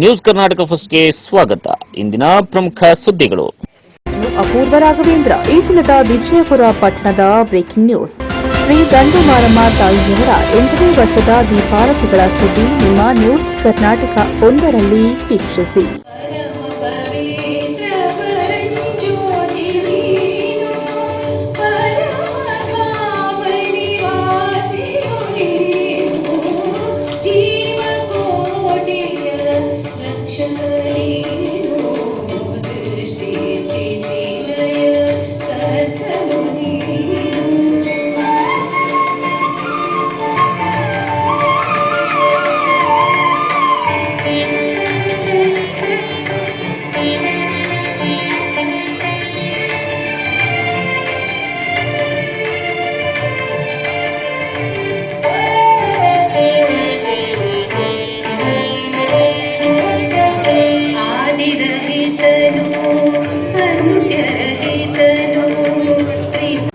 News Karnataka ಫಸ್ಟ್ಗೆ ಸ್ವಾಗತ. ಇಂದಿನ ಪ್ರಮುಖ ಸುದ್ದಿಗಳು. ಅಪೂರ್ವ ರಾಘವೇಂದ್ರ ಈ ದಿನದ ವಿಜಯಪುರ ಪಟ್ಟಣದ ಬ್ರೇಕಿಂಗ್ ನ್ಯೂಸ್. ಶ್ರೀ ಗಂಡು ಮಾರಮ್ಮ ತಾಯಿಯವರ ಎಂಟನೇ ವರ್ಷದ ದೀಪಾರತಿಗಳ ಸುದ್ದಿ ನಿಮ್ಮ ನ್ಯೂಸ್ ಕರ್ನಾಟಕ ಒಂದರಲ್ಲಿ ವೀಕ್ಷಿಸಿ.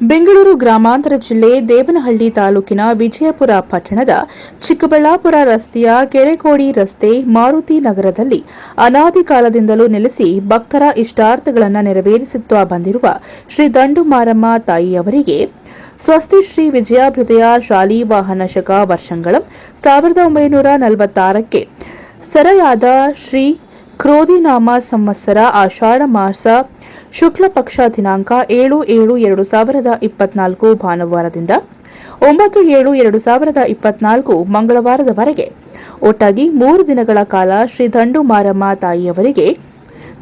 ಬೆಂಗಳೂರು ಗ್ರಾಮಾಂತರ ಜಿಲ್ಲೆ ದೇವನಹಳ್ಳಿ ತಾಲೂಕಿನ ವಿಜಯಪುರ ಪಟ್ಟಣದ ಚಿಕ್ಕಬಳ್ಳಾಪುರ ರಸ್ತೆಯ ಕೆರೆಕೋಡಿ ರಸ್ತೆ ಮಾರುತಿ ನಗರದಲ್ಲಿ ಅನಾದಿ ಕಾಲದಿಂದಲೂ ನೆಲೆಸಿ ಭಕ್ತರ ಇಷ್ಟಾರ್ಥಗಳನ್ನು ನೆರವೇರಿಸುತ್ತಾ ಬಂದಿರುವ ಶ್ರೀ ದಂಡು ಮಾರಮ್ಮ ತಾಯಿಯವರಿಗೆ ಸ್ವಸ್ತಿ ಶ್ರೀ ವಿಜಯಾಭ್ಯುದಯ ಶಾಲಿ ವಾಹನ ಶಕ ವರ್ಷಗಳ ಸಾವಿರದ ಒಂಬೈನೂರ ನಲವತ್ತಾರಕ್ಕೆ ಸರಯಾದ ಶ್ರೀ ಕ್ರೋಧಿನಾಮ ಸಂವತ್ಸರ ಆಷಾಢ ಮಾಸ ಶುಕ್ಲ ಪಕ್ಷ ದಿನಾಂಕ ಏಳು ಏಳು ಎರಡು ಸಾವಿರದ ಇಪ್ಪತ್ನಾಲ್ಕು ಭಾನುವಾರದಿಂದ ಒಂಬತ್ತು ಏಳು ಎರಡು ಸಾವಿರದ ಇಪ್ಪತ್ನಾಲ್ಕು ಮಂಗಳವಾರದವರೆಗೆ ಒಟ್ಟಾಗಿ ಮೂರು ದಿನಗಳ ಕಾಲ ಶ್ರೀ ದಂಡು ಮಾರಮ್ಮ ತಾಯಿಯವರಿಗೆ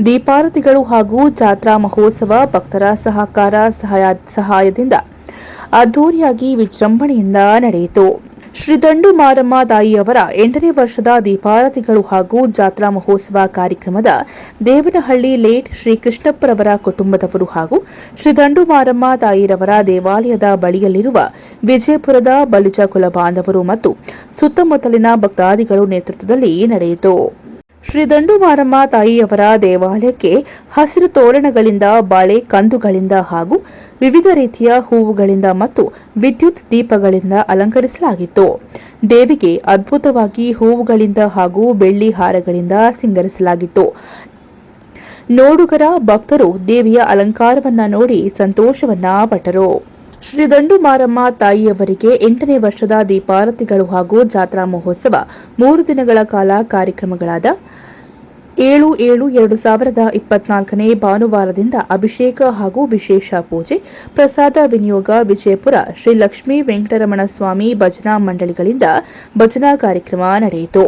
ದೀಪಾರತಿಗಳು ಹಾಗೂ ಜಾತ್ರಾ ಮಹೋತ್ಸವ ಭಕ್ತರ ಸಹಕಾರ ಸಹಾಯ ಸಹಾಯದಿಂದ ಅದ್ದೂರಿಯಾಗಿ ವಿಜೃಂಭಣೆಯಿಂದ ನಡೆಯಿತು. ಶ್ರೀ ದಂಡು ಮಾರಮ್ಮ ತಾಯಿಯವರ ಎಂಟನೇ ವರ್ಷದ ದೀಪಾರತಿಗಳು ಹಾಗೂ ಜಾತ್ರಾ ಮಹೋತ್ಸವ ಕಾರ್ಯಕ್ರಮದ ದೇವನಹಳ್ಳಿ ಲೇಟ್ ಶ್ರೀ ಕೃಷ್ಣಪ್ಪರವರ ಕುಟುಂಬದವರು ಹಾಗೂ ಶ್ರೀ ದಂಡು ಮಾರಮ್ಮ ತಾಯಿರವರ ದೇವಾಲಯದ ಬಳಿಯಲ್ಲಿರುವ ವಿಜಯಪುರದ ಬಲಿಜ ಕುಲ ಬಾಂಧವರು ಮತ್ತು ಸುತ್ತಮುತ್ತಲಿನ ಭಕ್ತಾದಿಗಳು ನೇತೃತ್ವದಲ್ಲಿ ನಡೆಯಿತು. ಶ್ರೀ ದಂಡುವಾರಮ್ಮ ತಾಯಿಯವರ ದೇವಾಲಯಕ್ಕೆ ಹಸಿರು ತೋರಣಗಳಿಂದ, ಬಾಳೆ ಕಂದುಗಳಿಂದ ಹಾಗೂ ವಿವಿಧ ರೀತಿಯ ಹೂವುಗಳಿಂದ ಮತ್ತು ವಿದ್ಯುತ್ ದೀಪಗಳಿಂದ ಅಲಂಕರಿಸಲಾಗಿತ್ತು. ದೇವಿಗೆ ಅದ್ಭುತವಾಗಿ ಹೂವುಗಳಿಂದ ಹಾಗೂ ಬೆಳ್ಳಿ ಹಾರಗಳಿಂದ ಸಿಂಗರಿಸಲಾಗಿತ್ತು. ನೋಡುಗರ ಭಕ್ತರು ದೇವಿಯ ಅಲಂಕಾರವನ್ನ ನೋಡಿ ಸಂತೋಷವನ್ನ ಪಟ್ಟರು. ಶ್ರೀ ದಂಡು ಮಾರಮ್ಮ ತಾಯಿಯವರಿಗೆ ಎಂಟನೇ ವರ್ಷದ ದೀಪಾರತಿಗಳು ಹಾಗೂ ಜಾತ್ರಾ ಮಹೋತ್ಸವ ಮೂರು ದಿನಗಳ ಕಾಲ ಕಾರ್ಯಕ್ರಮಗಳಾದ ಏಳು ಏಳು ಎರಡು ಸಾವಿರದ ಇಪ್ಪತ್ನಾಲ್ಕನೇ ಭಾನುವಾರದಿಂದ ಅಭಿಷೇಕ ಹಾಗೂ ವಿಶೇಷ ಪೂಜೆ, ಪ್ರಸಾದ ವಿನಿಯೋಗ, ವಿಜಯಪುರ, ಶ್ರೀ ಲಕ್ಷ್ಮೀ ವೆಂಕಟರಮಣ ಸ್ವಾಮಿ ಭಜನಾ ಮಂಡಳಿಗಳಿಂದ ಭಜನಾ ಕಾರ್ಯಕ್ರಮ ನಡೆಯಿತು.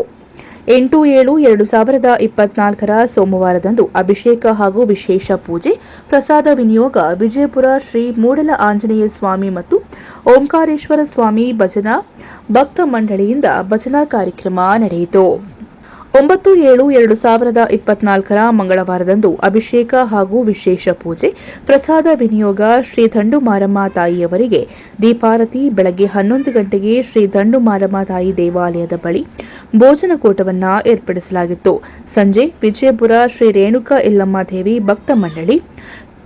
ಎಂಟು ಏಳು ಎರಡು ಸಾವಿರದ ಇಪ್ಪತ್ನಾಲ್ಕರ ಸೋಮವಾರದಂದು ಅಭಿಷೇಕ ಹಾಗೂ ವಿಶೇಷ ಪೂಜೆ, ಪ್ರಸಾದ ವಿನಿಯೋಗ, ವಿಜಯಪುರ ಶ್ರೀ ಮೂಡಲ ಆಂಜನೇಯ ಸ್ವಾಮಿ ಮತ್ತು ಓಂಕಾರೇಶ್ವರ ಸ್ವಾಮಿ ಭಜನಾ ಭಕ್ತ ಮಂಡಳಿಯಿಂದ ಭಜನಾ ಕಾರ್ಯಕ್ರಮ ನಡೆಯಿತು. ಒಂಬತ್ತು ಏಳು ಎರಡು ಸಾವಿರದ ಇಪ್ಪತ್ನಾಲ್ಕರ ಮಂಗಳವಾರದಂದು ಅಭಿಷೇಕ ಹಾಗೂ ವಿಶೇಷ ಪೂಜೆ, ಪ್ರಸಾದ ವಿನಿಯೋಗ ಶ್ರೀ ದಂಡು ಮಾರಮ್ಮ ತಾಯಿಯವರಿಗೆ ದೀಪಾರತಿ, ಬೆಳಗ್ಗೆ ಹನ್ನೊಂದು ಗಂಟೆಗೆ ಶ್ರೀ ದಂಡು ಮಾರಮ್ಮ ತಾಯಿ ದೇವಾಲಯದ ಬಳಿ ಭೋಜನಕೂಟವನ್ನ ಏರ್ಪಡಿಸಲಾಗಿತ್ತು. ಸಂಜೆ ವಿಜಯಪುರ ಶ್ರೀ ರೇಣುಕಾ ಇಲ್ಲಮ್ಮ ದೇವಿ ಭಕ್ತ ಮಂಡಳಿ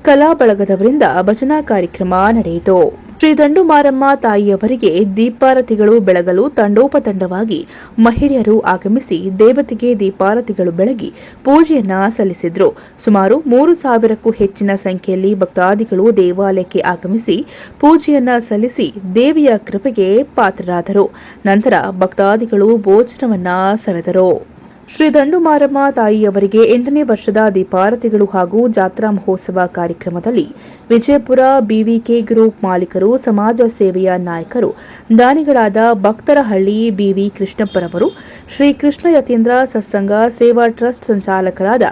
ಕಲಾ ಬಳಗದವರಿಂದ ಭಜನಾ ಕಾರ್ಯಕ್ರಮ ನಡೆಯಿತು. ಶ್ರೀ ದಂಡುಮಾರಮ್ಮ ತಾಯಿಯವರಿಗೆ ದೀಪಾರತಿಗಳು ಬೆಳಗಲು ತಂಡೋಪತಂಡವಾಗಿ ಮಹಿಳೆಯರು ಆಗಮಿಸಿ ದೇವತೆಗೆ ದೀಪಾರತಿಗಳು ಬೆಳಗಿ ಪೂಜೆಯನ್ನ ಸಲ್ಲಿಸಿದ್ರು. ಸುಮಾರು ಮೂರು ಸಾವಿರಕ್ಕೂ ಹೆಚ್ಚಿನ ಸಂಖ್ಯೆಯಲ್ಲಿ ಭಕ್ತಾದಿಗಳು ದೇವಾಲಯಕ್ಕೆ ಆಗಮಿಸಿ ಪೂಜೆಯನ್ನ ಸಲ್ಲಿಸಿ ದೇವಿಯ ಕೃಪೆಗೆ ಪಾತ್ರರಾದರು. ನಂತರ ಭಕ್ತಾದಿಗಳು ಭೋಜನವನ್ನ ಸವೆದರು. ಶ್ರೀ ದಂಡು ಮಾರಮ್ಮ ತಾಯಿಯವರಿಗೆ ಎಂಟನೇ ವರ್ಷದ ದೀಪಾರತಿಗಳು ಹಾಗೂ ಜಾತ್ರಾ ಮಹೋತ್ಸವ ಕಾರ್ಯಕ್ರಮದಲ್ಲಿ ವಿಜಯಪುರ ಬಿವಿಕೆ ಗ್ರೂಪ್ ಮಾಲೀಕರು, ಸಮಾಜ ಸೇವೆಯ ನಾಯಕರು, ದಾನಿಗಳಾದ ಭಕ್ತರಹಳ್ಳಿ ಬಿವಿ ಕೃಷ್ಣಪ್ಪರವರು, ಶ್ರೀ ಕೃಷ್ಣ ಯತೀಂದ್ರ ಸತ್ಸಂಗ ಸೇವಾ ಟ್ರಸ್ಟ್ ಸಂಚಾಲಕರಾದ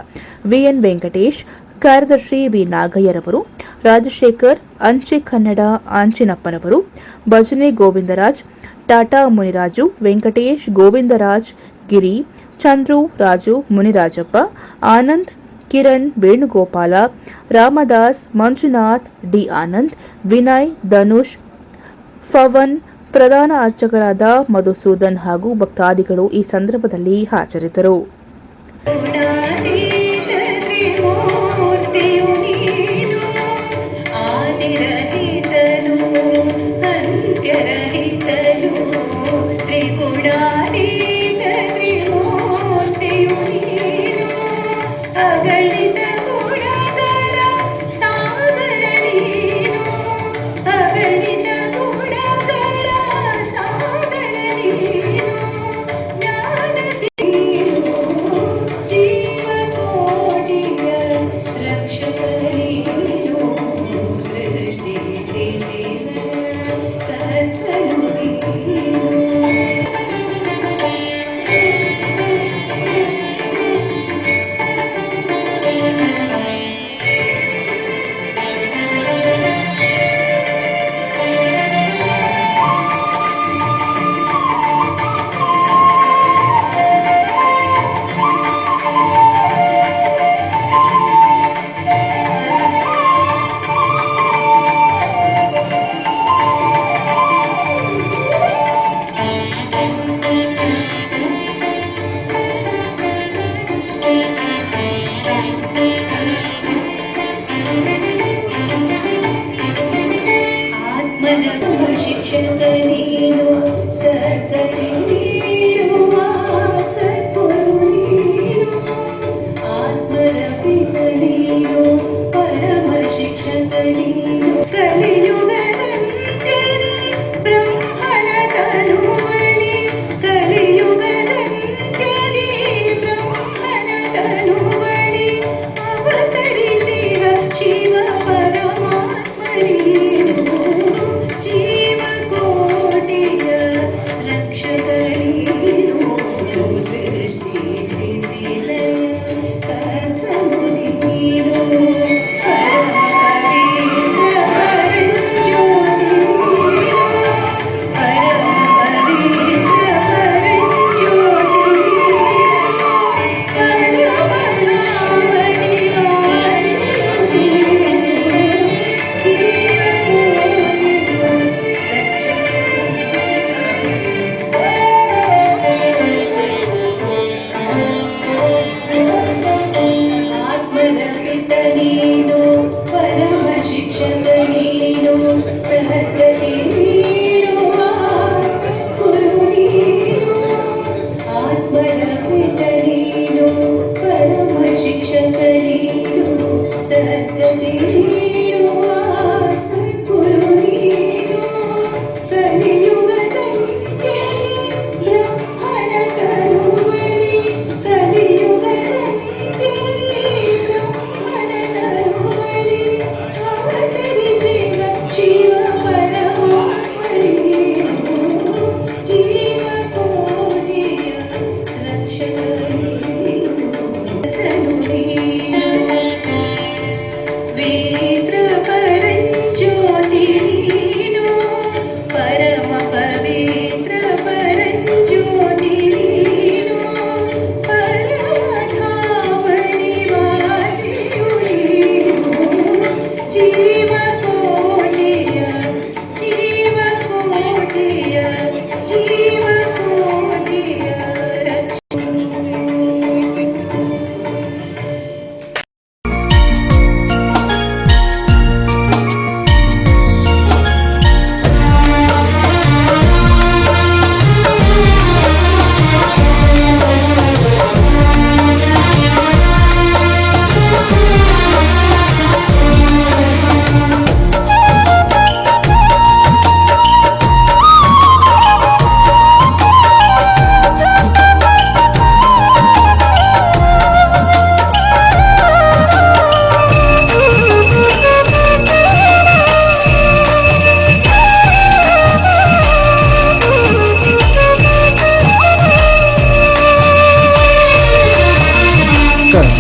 ವಿಎನ್ ವೆಂಕಟೇಶ್, ಕಾರ್ಯದರ್ಶಿ ವಿ ನಾಗಯ್ಯರವರು, ರಾಜಶೇಖರ್, ಅಂಚೆ ಕನ್ನಡ ಆಂಚಿನಪ್ಪನವರು ಭಜನೆ ಗೋವಿಂದರಾಜ್, ಟಾಟಾ ಮುನಿರಾಜು, ವೆಂಕಟೇಶ್ ಗೋವಿಂದರಾಜ್ ಗಿರಿ, ಚಂದ್ರು, ರಾಜು, ಮುನಿರಾಜಪ್ಪ, ಆನಂದ್, ಕಿರಣ್, ವೇಣುಗೋಪಾಲ, ರಾಮದಾಸ್, ಮಂಜುನಾಥ್, ಡಿ ಆನಂದ್, ವಿನಯ್, ಧನುಷ್, ಫವನ್, ಪ್ರಧಾನ ಅರ್ಚಕರಾದ ಮಧುಸೂದನ್ ಹಾಗೂ ಭಕ್ತಾದಿಗಳು ಈ ಸಂದರ್ಭದಲ್ಲಿ ಹಾಜರಿದ್ದರು. 对厉。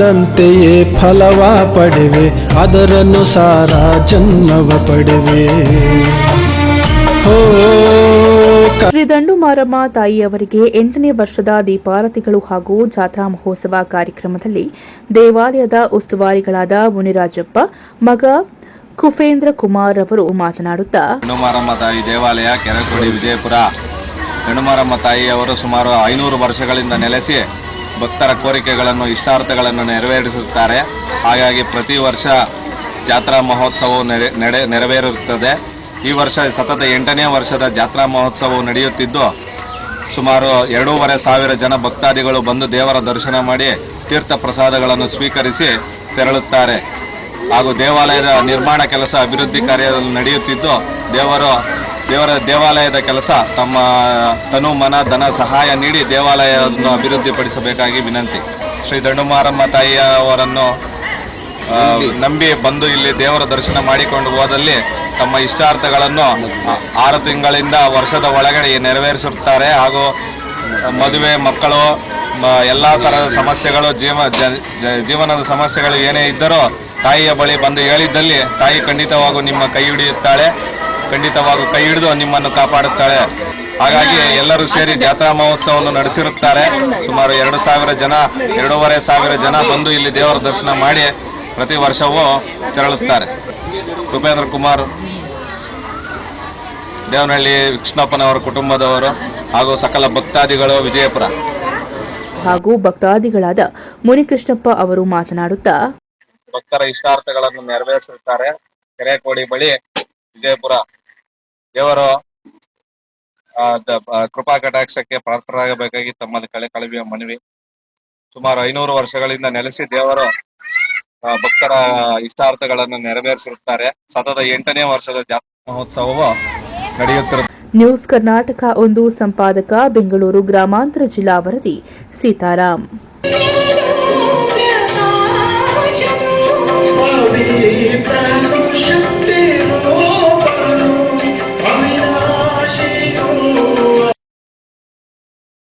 ಕರ್ಮದಂತೆಯೇ ಫಲವ ಪಡೆವೆ ಅದರನುಸಾರ ಜನ್ಮವ ಪಡೆವೆ. ಹೋ ಶ್ರೀ ದಂಡು ಮಾರಮ್ಮ ತಾಯಿಯವರಿಗೆ ಎಂಟನೇ ವರ್ಷದ ದೀಪಾರತಿಗಳು ಹಾಗೂ ಜಾತ್ರಾ ಮಹೋತ್ಸವ ಕಾರ್ಯಕ್ರಮದಲ್ಲಿ ದೇವಾಲಯದ ಉಸ್ತುವಾರಿಗಳಾದ ಮುನಿರಾಜಪ್ಪ ಮಗ ಕುಫೇಂದ್ರ ಕುಮಾರ್ ಅವರು ಮಾತನಾಡುತ್ತಾ ಹೆಣ್ಣುಮಾರಮ್ಮ ತಾಯಿ ದೇವಾಲಯ ಕೆರೆಕೋಡಿ ವಿಜಯಪುರ. ಹೆಣ್ಣುಮಾರಮ್ಮ ತಾಯಿಯವರು ಸುಮಾರು ಐನೂರು ವರ್ಷಗಳಿಂದ ನೆಲೆಸಿ ಭಕ್ತರ ಕೋರಿಕೆಗಳನ್ನು, ಇಷ್ಟಾರ್ಥಗಳನ್ನು ನೆರವೇರಿಸುತ್ತಾರೆ. ಹಾಗಾಗಿ ಪ್ರತಿ ವರ್ಷ ಜಾತ್ರಾ ಮಹೋತ್ಸವವು ನಡೆ, ನೆರವೇರುತ್ತದೆ. ಈ ವರ್ಷ ಸತತ ಎಂಟನೇ ವರ್ಷದ ಜಾತ್ರಾ ಮಹೋತ್ಸವವು ನಡೆಯುತ್ತಿದ್ದು, ಸುಮಾರು ಎರಡೂವರೆ ಸಾವಿರ ಜನ ಭಕ್ತಾದಿಗಳು ಬಂದು ದೇವರ ದರ್ಶನ ಮಾಡಿ ತೀರ್ಥ ಪ್ರಸಾದಗಳನ್ನು ಸ್ವೀಕರಿಸಿ ತೆರಳುತ್ತಾರೆ. ಹಾಗೂ ದೇವಾಲಯದ ನಿರ್ಮಾಣ ಕೆಲಸ ಅಭಿವೃದ್ಧಿ ಕಾರ್ಯದಲ್ಲಿ ನಡೆಯುತ್ತಿದ್ದು, ದೇವರು ದೇವರ ದೇವಾಲಯದ ಕೆಲಸ, ತಮ್ಮ ತನು ಮನ ಧನ ಸಹಾಯ ನೀಡಿ ದೇವಾಲಯವನ್ನು ಅಭಿವೃದ್ಧಿಪಡಿಸಬೇಕಾಗಿ ವಿನಂತಿ. ಶ್ರೀ ದಂಡುಮಾರಮ್ಮ ತಾಯಿಯವರನ್ನು ನಂಬಿ ಬಂದು ಇಲ್ಲಿ ದೇವರ ದರ್ಶನ ಮಾಡಿಕೊಂಡು ಹೋದಲ್ಲಿ ತಮ್ಮ ಇಷ್ಟಾರ್ಥಗಳನ್ನು ಆರು ತಿಂಗಳಿಂದ ವರ್ಷದ ಒಳಗಡೆ ನೆರವೇರಿಸುತ್ತಾರೆ. ಹಾಗೂ ಮದುವೆ, ಮಕ್ಕಳು ಎಲ್ಲ ಥರದ ಸಮಸ್ಯೆಗಳು, ಜೀವ ಜೀವನದ ಸಮಸ್ಯೆಗಳು ಏನೇ ಇದ್ದರೂ ತಾಯಿಯ ಬಳಿ ಬಂದು ಹೇಳಿದ್ದಲ್ಲಿ ತಾಯಿ ಖಂಡಿತವಾಗೂ ನಿಮ್ಮ ಕೈ ಹಿಡಿಯುತ್ತಾಳೆ. ಖಂಡಿತವಾಗೂ ಕೈ ಹಿಡಿದು ನಿಮ್ಮನ್ನು ಕಾಪಾಡುತ್ತಾಳೆ. ಹಾಗಾಗಿ ಎಲ್ಲರೂ ಸೇರಿ ಜಾತ್ರಾ ಮಹೋತ್ಸವವನ್ನು ನಡೆಸಿರುತ್ತಾರೆ. ಸುಮಾರು ಎರಡು ಸಾವಿರ ಜನ ಎರಡೂವರೆ ಸಾವಿರ ಜನ ಬಂದು ಇಲ್ಲಿ ದೇವರ ದರ್ಶನ ಮಾಡಿ ಪ್ರತಿ ವರ್ಷವೂ ತೆರಳುತ್ತಾರೆ. ಉಪೇಂದ್ರ ಕುಮಾರ್ ದೇವನಹಳ್ಳಿ ಕೃಷ್ಣಪ್ಪನವರ ಕುಟುಂಬದವರು ಹಾಗೂ ಸಕಲ ಭಕ್ತಾದಿಗಳು ವಿಜಯಪುರ. ಹಾಗೂ ಭಕ್ತಾದಿಗಳಾದ ಮುನಿಕೃಷ್ಣಪ್ಪ ಅವರು ಮಾತನಾಡುತ್ತಾ ಭಕ್ತರ ಇಷ್ಟಾರ್ಥಗಳನ್ನು ನೆರವೇರಿಸುತ್ತಾರೆ. ಕೆರೆಕೋಡಿ ಬಳಿ ವಿಜಯಪುರ. ದೇವರು ಕೃಪಾ ಕಟಾಕ್ಷಕ್ಕೆ ಪಾತ್ರರಾಗಬೇಕಾಗಿ ತಮ್ಮಲ್ಲಿ ಕಳೆ ಕಳವಿಯ ಮನವಿ. ಸುಮಾರು ಐನೂರು ವರ್ಷಗಳಿಂದ ನೆಲೆಸಿ ದೇವರು ಭಕ್ತರ ಇಷ್ಟಾರ್ಥಗಳನ್ನು ನೆರವೇರಿಸಿರುತ್ತಾರೆ. ಸತತ ಎಂಟನೇ ವರ್ಷದ ಜಾತ್ರಾ ಮಹೋತ್ಸವವು ನಡೆಯುತ್ತಿರುತ್ತದೆ. ನ್ಯೂಸ್ ಕರ್ನಾಟಕ ಒಂದು ಸಂಪಾದಕ, ಬೆಂಗಳೂರು ಗ್ರಾಮಾಂತರ ಜಿಲ್ಲಾ ವರದಿ, ಸೀತಾರಾಮ್.